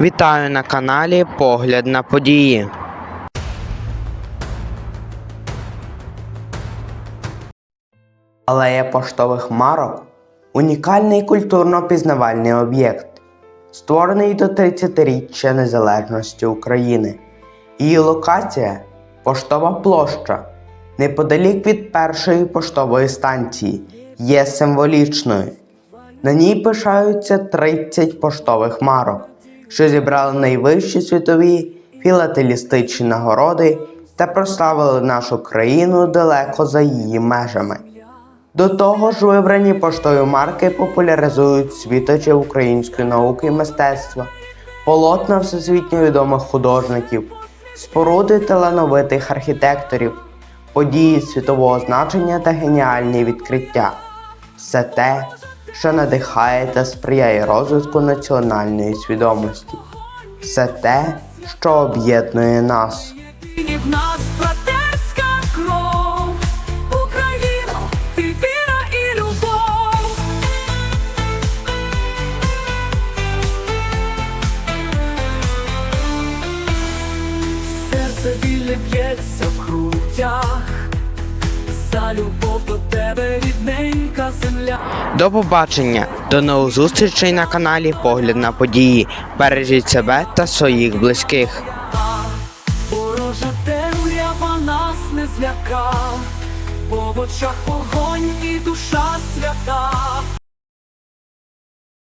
Вітаю на каналі Погляд на події. Алея поштових марок унікальний культурно-пізнавальний об'єкт, створений до 30-річчя незалежності України. Її локація поштова площа неподалік від першої поштової станції є символічною. На ній пишаються 30 поштових марок, що зібрали найвищі світові філателістичні нагороди та прославили нашу країну далеко за її межами. До того ж, вибрані поштові марки популяризують світочі української науки і мистецтва, полотна всесвітньо відомих художників, споруди талановитих архітекторів, події світового значення та геніальні відкриття. Все те, що надихає та сприяє розвитку національної свідомості. Все те, що об'єднує нас. І в нас братерська кров, Україна, ти віра і любов. Серце вільне б'ється в грудях, за любов до тебе рідненька земля. До побачення, до нових зустрічей на каналі Погляд на події. Бережіть себе та своїх близьких. Ворожа темрява нас не зляка, по очах вогонь і душа свята.